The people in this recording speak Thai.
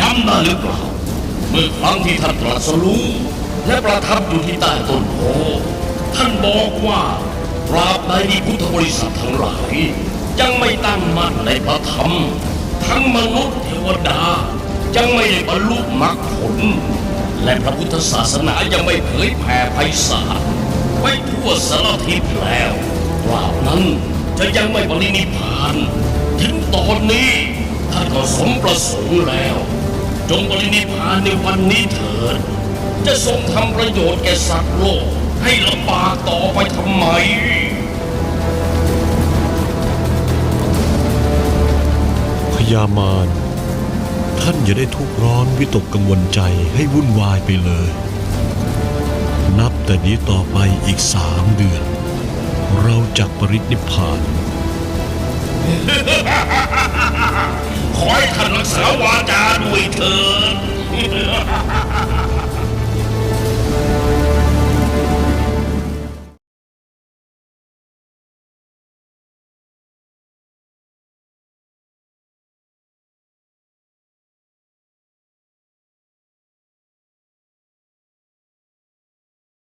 จำได้หรือเปล่าเมื่อครั้งที่ท่านตรัสรู้และประทับอยู่ที่ใต้ต้นโพท่านบอกว่าตราบใดที่พุทธบริษัททั้งหลายยังไม่ตั้งมั่นในพระธรรม ทั้งมนุษย์เทวดายังไม่ได้บรรลุมรรคผล และพระพุทธศาสนายังไม่เผยแผ่ไพศาลไปทั่วสารทิศแล้วตราบนั้นจะยังไม่ปรินิพพาน ถึงตอนนี้ท่านก็สมประสงค์แล้ว จงปรินิพานในวันนี้เถิด จะทรงทำประโยชน์แก่สัตว์โลกให้ลำบากต่อไปทำไมพญามารท่านอย่าได้ทุกข์ร้อนวิตกกังวลใจให้วุ่นวายไปเลย นับแต่นี้ต่อไปอีกสามเดือน เราจักปรินิพพาน ขอให้ท่านรักษาวา